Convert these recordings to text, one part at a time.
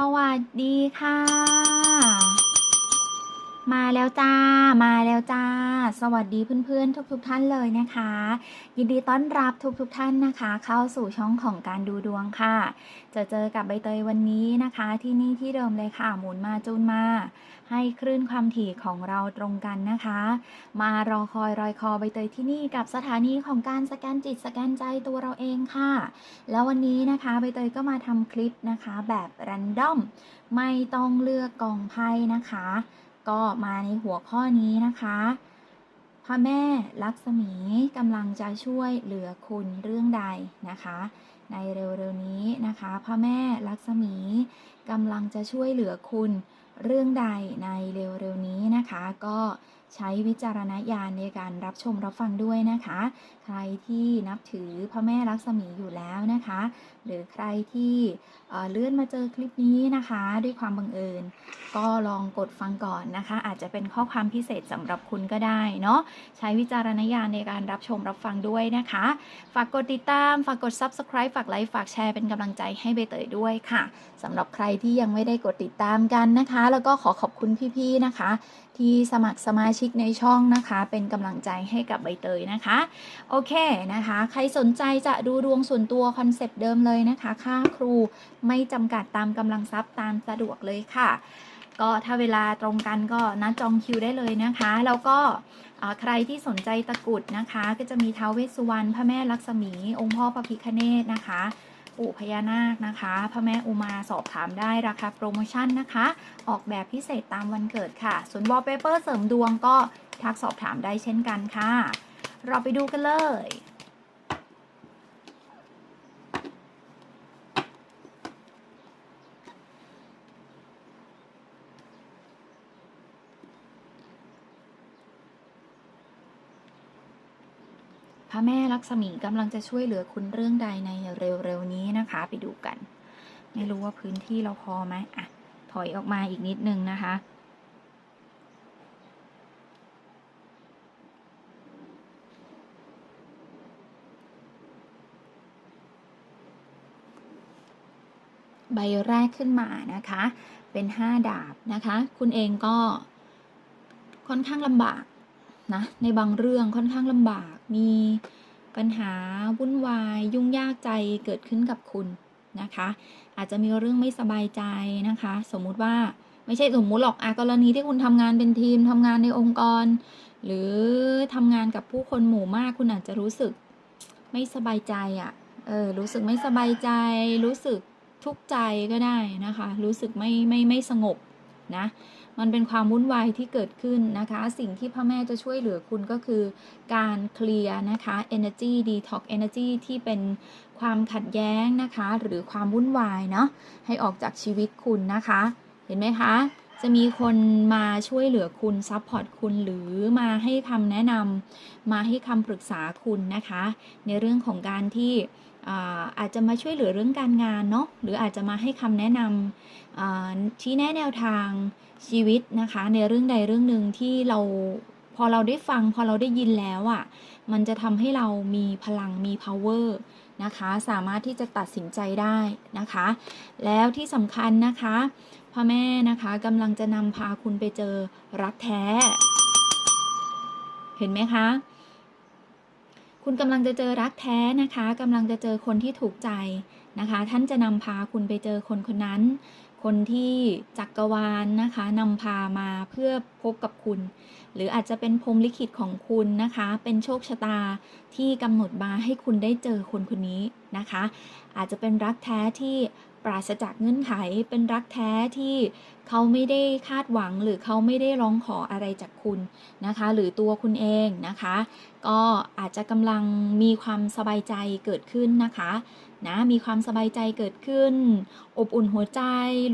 สวัสดีค่ะ มาแล้วจ้า มาแล้วจ้า สวัสดีเพื่อนๆ ทุกๆทท่านเลยนะคะ ยินดีต้อนรับทุกๆทท่านนะคะ เข้าสู่ช่องของการดูดวงค่ะ จะเจอกับใบเตยวันนี้นะคะ ที่นี่ที่เดิมเลยค่ะ หมุนมาจูนมา ให้คลื่นความถี่ของเราตรงกันนะคะ มารอคอยรอยคอใบเตยที่นี่กับสถานีของการสแกนจิตสแกนใจตัวเราเองค่ะ แล้ววันนี้นะคะใบเตยก็มาทำคลิปนะคะ แบบแรนดอมไม่ต้องเลือกกองไพ่นะคะ ก็มาในหัวข้อนี้นะคะ พระแม่ลักษมีกำลังจะช่วยเหลือคุณเรื่องใดนะคะ ในเร็วๆนี้นะคะ พระแม่ลักษมีกำลังจะช่วยเหลือคุณเรื่องใดในเร็วๆนี้นะคะ ก็ใช้วิจารณญาณในการรับชมรับฟังด้วยนะคะ ใครที่นับถือพระแม่ลักษมีอยู่แล้วนะคะ หรือใครที่เลื่อนมาเจอคลิปนี้นะคะ ด้วยความบังเอิญ ก็ลองกดฟังก่อนนะคะ อาจจะเป็นข้อความพิเศษสำหรับคุณก็ได้เนาะใช้วิจารณญาณในการรับชมรับฟังด้วยนะคะ ฝากกดติดตามฝากกด subscribe ฝากไลค์ฝากแชร์เป็นกำลังใจให้ใบเตยด้วยค่ะสำหรับใครที่ยังไม่ได้กดติดตามกันนะคะ แล้วก็ขอขอบคุณพี่ๆนะคะ ที่สมัครสมาชิกในช่องนะคะ เป็นกำลังใจให้กับใบเตยนะคะ โอเคนะคะ ใครสนใจจะดูดวงส่วนตัวคอนเซปต์เดิมเลยนะคะ ค่าครูไม่จำกัดตามกำลังทรัพย์ตามสะดวกเลยค่ะ ก็ถ้าเวลาตรงกันก็นัดจองคิวได้เลยนะคะ แล้วก็ใครที่สนใจตะกุดนะคะ ก็จะมีท้าวเวสสุวรรณพระแม่ลักษมี องค์พ่อพระพิฆเนศนะคะ ปู่พญานาคนะคะพระแม่อุมาสอบถามได้ราคาโปรโมชั่นนะคะ ออกแบบพิเศษตามวันเกิดค่ะ ส่วนวอลเปเปอร์เสริมดวงก็ทักสอบถามได้เช่นกันค่ะ เราไปดูกันเลย แม่ลักษมีกำลังจะช่วยเหลือคุณเรื่องใดในเร็วๆนี้นะคะ ไปดูกัน ไม่รู้ว่าพื้นที่เราพอไหมอะ ถอยออกมาอีกนิดนึงนะคะใบแรกขึ้นมานะคะ เป็นห้าดาบนะคะ คุณเองก็ค่อนข้างลำบาก นะในบางเรื่องค่อนข้างลำบาก มีปัญหาวุ่นวาย ยุ่งยากใจเกิดขึ้นกับคุณนะคะ อาจจะมีเรื่องไม่สบายใจนะคะ สมมุติว่าไม่ใช่สมมุติหรอกอะกรณีที่คุณทำงานเป็นทีมทำงานในองค์กร หรือทำงานกับผู้คนหมู่มากคุณอาจจะรู้สึกไม่สบายใจอะเออรู้สึกไม่สบายใจ รู้สึกทุกข์ใจก็ได้นะคะ รู้สึกไม่ไม่ไม่สงบนะ มันเป็นความวุ่นวายที่เกิดขึ้นนะคะ สิ่งที่พระแม่จะช่วยเหลือคุณก็คือ การเคลียร์นะคะ energy detox energy ที่เป็นความขัดแย้งนะคะ หรือความวุ่นวายเนาะให้ออกจากชีวิตคุณนะคะ เห็นไหมคะ จะมีคนมาช่วยเหลือคุณซัพพอร์ตคุณหรือมาให้คำแนะนำมาให้คำปรึกษาคุณนะคะ ในเรื่องของการที่ อาจจะมาช่วยเหลือเรื่องการงานเนาะหรืออาจจะมาให้คำแนะนำชี้แนะแนวทางชีวิตนะคะ ในเรื่องใดเรื่องหนึ่งที่เราพอเราได้ฟังพอเราได้ยินแล้วอะ่ะมันจะทำให้เรามีพลังมี power นะคะ สามารถที่จะตัดสินใจได้นะคะ แล้วที่สำคัญนะคะพระแม่นะคะกำลังจะนำพาคุณไปเจอรักแท้ เห็นไหมคะ คุณกำลังจะเจอรักแท้นะคะกำลังจะเจอคนที่ถูกใจนะคะ ท่านจะนำพาคุณไปเจอคนคนนั้น คนที่จักรวาลนะคะนำพามาเพื่อพบกับคุณ หรืออาจจะเป็นพรหมลิขิตของคุณนะคะ เป็นโชคชะตาที่กำหนดมาให้คุณได้เจอคนคนนี้นะคะ อาจจะเป็นรักแท้ที่ ปราศจากเงื่อนไขเป็นรักแท้ที่เขาไม่ได้คาดหวังหรือเขาไม่ได้ร้องขออะไรจากคุณนะคะ หรือตัวคุณเองนะคะ ก็อาจจะกำลังมีความสบายใจเกิดขึ้นนะคะนะมีความสบายใจเกิดขึ้น อบอุ่นหัวใจ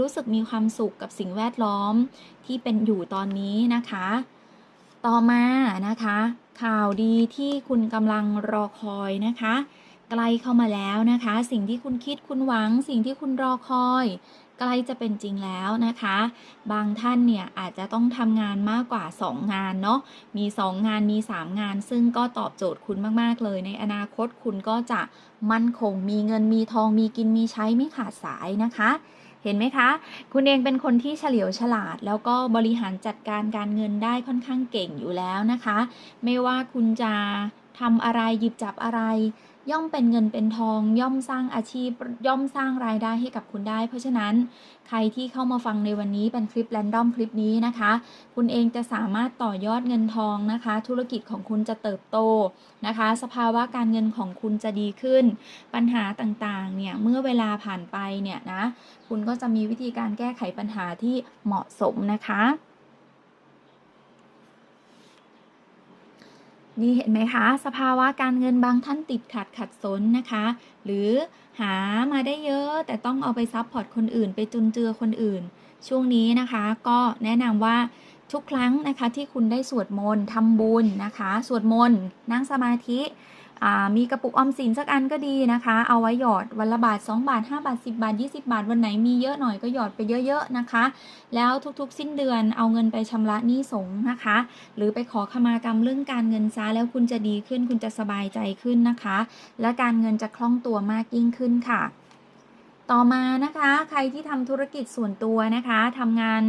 รู้สึกมีความสุขกับสิ่งแวดล้อมที่เป็นอยู่ตอนนี้นะคะ ต่อมานะคะ ข่าวดีที่คุณกำลังรอคอยนะคะ ใกล้เข้ามาแล้วนะคะ สิ่งที่คุณคิดคุณหวัง สิ่งที่คุณรอคอย ใกล้จะเป็นจริงแล้วนะคะ บางท่านเนี่ยอาจจะต้องทำงานมากกว่า 2 งานเนาะมี 2 งานมี 3 งาน ซึ่งก็ตอบโจทย์คุณมากๆเลย ในอนาคตคุณก็จะมั่นคงมีเงินมีทองมีกินมีใช้ไม่ขาดสายนะคะเห็นไหมคะ คุณเองเป็นคนที่เฉลียวฉลาด แล้วก็บริหารจัดการการเงินได้ค่อนข้างเก่งอยู่แล้วนะคะ ไม่ว่าคุณจะทำอะไรหยิบจับอะไร ย่อมเป็นเงินเป็นทอง ย่อมสร้างอาชีพ ย่อมสร้างรายได้ให้กับคุณได้ เพราะฉะนั้นใครที่เข้ามาฟังในวันนี้เป็นคลิปแรนดอมคลิปนี้นะคะ คุณเองจะสามารถต่อยอดเงินทองนะคะ ธุรกิจของคุณจะเติบโตนะคะ สภาวะการเงินของคุณจะดีขึ้น ปัญหาต่างๆเนี่ยเมื่อเวลาผ่านไปเนี่ยนะคุณก็จะมีวิธีการแก้ไขปัญหาที่เหมาะสมนะคะ นี่เห็นไหมคะ สภาวะการเงินบางท่านติดขัดขัดสนนะคะ หรือหามาได้เยอะแต่ต้องเอาไปซัพพอร์ตคนอื่น ไปจุนเจือคนอื่น ช่วงนี้นะคะ ก็แนะนำว่าทุกครั้งนะคะที่คุณได้สวดมนต์ทำบุญนะคะ สวดมนต์นั่งสมาธิ มีกระปุกออมสินสักอันก็ดีนะคะ เอาไว้หยอดวันละบาท 2 บาท 5 บาท 10 บาท 20 บาท วันไหนมีเยอะหน่อยก็หยอดไปเยอะๆนะคะ แล้วทุกๆ สิ้นเดือนเอาเงินไปชำระหนี้สงนะคะ หรือไปขอขมากรรมเรื่องการเงินซะแล้วคุณจะดีขึ้น คุณจะสบายใจขึ้นนะคะ และการเงินจะคล่องตัวมากยิ่งขึ้นค่ะ ต่อมานะคะใครที่ทำธุรกิจส่วนตัวนะคะทำงาน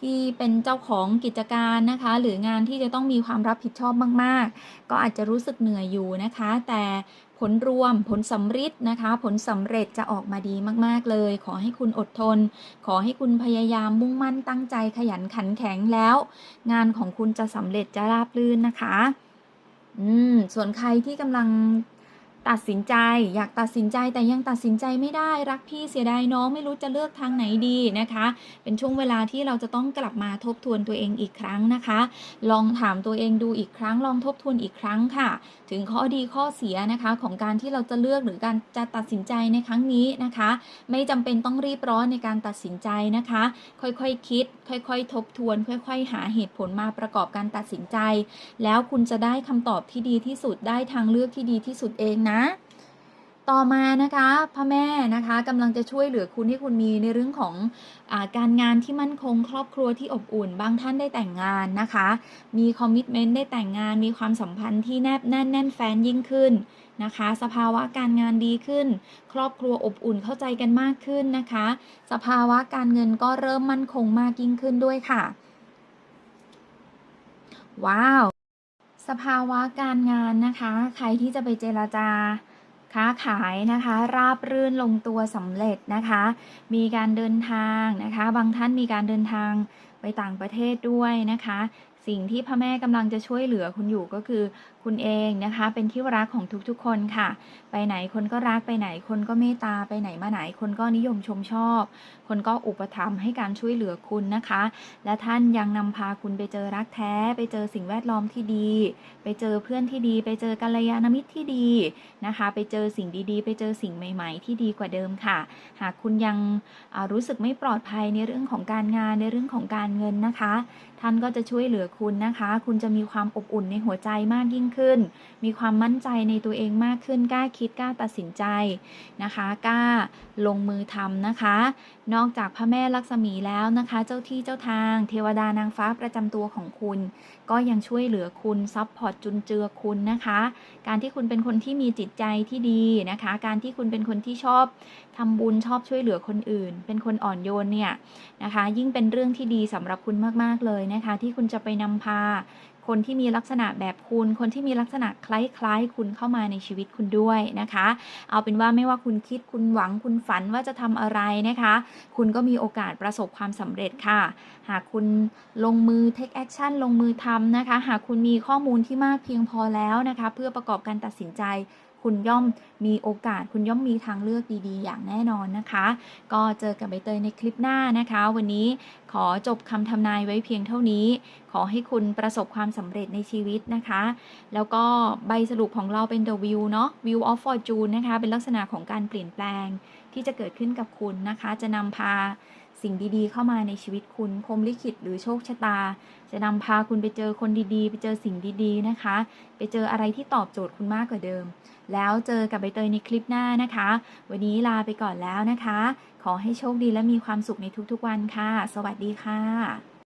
ที่เป็นเจ้าของกิจการนะคะ หรืองานที่จะต้องมีความรับผิดชอบมาก ๆ ก็อาจจะรู้สึกเหนื่อยอยู่นะคะ แต่ผลรวมผลสำฤทธิ์นะคะ ผลสำเร็จจะออกมาดีมากๆเลย ขอให้คุณอดทน ขอให้คุณพยายามมุ่งมั่นตั้งใจขยันขันแข็งแล้ว งานของคุณจะสำเร็จจะราบรื่นนะคะ อืมส่วนใครที่กำลัง ตัดสินใจอยากตัดสินใจแต่ยังตัดสินใจไม่ได้รักพี่เสียดายน้องไม่รู้จะเลือกทางไหนดีนะคะ เป็นช่วงเวลาที่เราจะต้องกลับมาทบทวนตัวเองอีกครั้งนะคะ ลองถามตัวเองดูอีกครั้ง ลองทบทวนอีกครั้งค่ะ ถึงข้อดีข้อเสียนะคะของการที่เราจะเลือกหรือการจะตัดสินใจในครั้งนี้นะคะ ไม่จำเป็นต้องรีบร้อนในการตัดสินใจนะคะ ค่อยๆคคิด ค่อยๆ ทบทวน ค่อยๆ หาเหตุผลมาประกอบการตัดสินใจ แล้วคุณจะได้คำตอบที่ดีที่สุดได้ทางเลือกที่ดีที่สุดเองนะ ต่อมานะคะพระแม่นะคะกำลังจะช่วยเหลือคุณให้คุณมีในเรื่องของอาการงานที่มั่นคง ครอบครัวที่อบอุ่น บางท่านได้แต่งงานนะคะ มีคอมมิชเมนต์ได้แต่งงาน มีความสัมพันธ์ที่แนบแน่นแน่นแฟนยิ่งขึ้นนะคะ สภาวะการงานดีขึ้น ครอบครัวอบอุ่นเข้าใจกันมากขึ้นนะคะ สภาวะการเงินก็เริ่มมั่นคงมากยิ่งขึ้นด้วยค่ะ ว้าว สภาวะการงานนะคะ ใครที่จะไปเจราจาค้าขายนะคะ ราบรื่นลงตัวสำเร็จนะคะ มีการเดินทางนะคะ บางท่านมีการเดินทางไปต่างประเทศด้วยนะคะ สิ่งที่พระแม่กำลังจะช่วยเหลือคุณอยู่ก็คือ คุณเองนะคะ เป็นที่รักของทุกๆ คนค่ะ ไปไหนคนก็รักไปไหนคนก็เมตตาไปไหนมาไหนคนก็นิยมชมชอบ คนก็อุปถัมภ์ให้การช่วยเหลือคุณนะคะ และท่านยังนำพาคุณไปเจอรักแท้ ไปเจอสิ่งแวดล้อมที่ดี ไปเจอเพื่อนที่ดี ไปเจอกัลยาณมิตรที่ดีนะคะ ไปเจอสิ่งดีๆ ไปเจอสิ่งใหม่ ๆ ที่ดีกว่าเดิมค่ะ หากคุณยังรู้สึกไม่ปลอดภัยในเรื่องของการงานในเรื่องของการเงินนะคะ ท่านก็จะช่วยเหลือคุณนะคะ คุณจะมีความอบอุ่นในหัวใจมากยิ่งขึ้นมีความมั่นใจในตัวเองมากขึ้น กล้าคิดกล้าตัดสินใจนะคะ กล้าลงมือทำนะคะ นอกจากพระแม่ลักษมีแล้วนะคะ เจ้าที่เจ้าทาง เทวดานางฟ้าประจำตัวของคุณ ก็ยังช่วยเหลือคุณซัพพอร์ตจุนเจือคุณนะคะ การที่คุณเป็นคนที่มีจิตใจที่ดีนะคะ การที่คุณเป็นคนที่ชอบทำบุญชอบช่วยเหลือคนอื่น เป็นคนอ่อนโยนเนี่ยนะคะ ยิ่งเป็นเรื่องที่ดีสำหรับคุณมาก ๆ เลยนะคะ ที่คุณจะไปนำพา คนที่มีลักษณะแบบคุณ คนที่มีลักษณะคล้ายๆ คุณเข้ามาในชีวิตคุณด้วยนะคะ เอาเป็นว่าไม่ว่าคุณคิดคุณหวังคุณฝันว่าจะทำอะไรนะคะ คุณก็มีโอกาสประสบความสำเร็จค่ะ หากคุณลงมือ take action ลงมือทำนะคะ หากคุณมีข้อมูลที่มากเพียงพอแล้วนะคะ เพื่อประกอบการตัดสินใจ คุณย่อมมีโอกาส คุณย่อมมีทางเลือกดีๆ อย่างแน่นอนนะคะ ก็เจอกับใบเตยในคลิปหน้านะคะ วันนี้ขอจบคำทำนายไว้เพียงเท่านี้ ขอให้คุณประสบความสำเร็จในชีวิตนะคะ แล้วก็ใบสรุปของเราเป็น The View เนาะ View of Fortune นะคะ เป็นลักษณะของการเปลี่ยนแปลง ที่จะเกิดขึ้นกับคุณนะคะ จะนำพาสิ่งดีๆ เข้ามาในชีวิตคุณพรมลิขิตหรือโชคชะตา จะนำพาคุณไปเจอคนดีๆ ไปเจอสิ่งดีๆนะคะ ไปเจออะไรที่ตอบโจทย์คุณมากกว่าเดิม แล้วเจอกับใบเตยในคลิปหน้านะคะ วันนี้ลาไปก่อนแล้วนะคะ ขอให้โชคดีและมีความสุขในทุกๆวันค่ะ สวัสดีค่ะ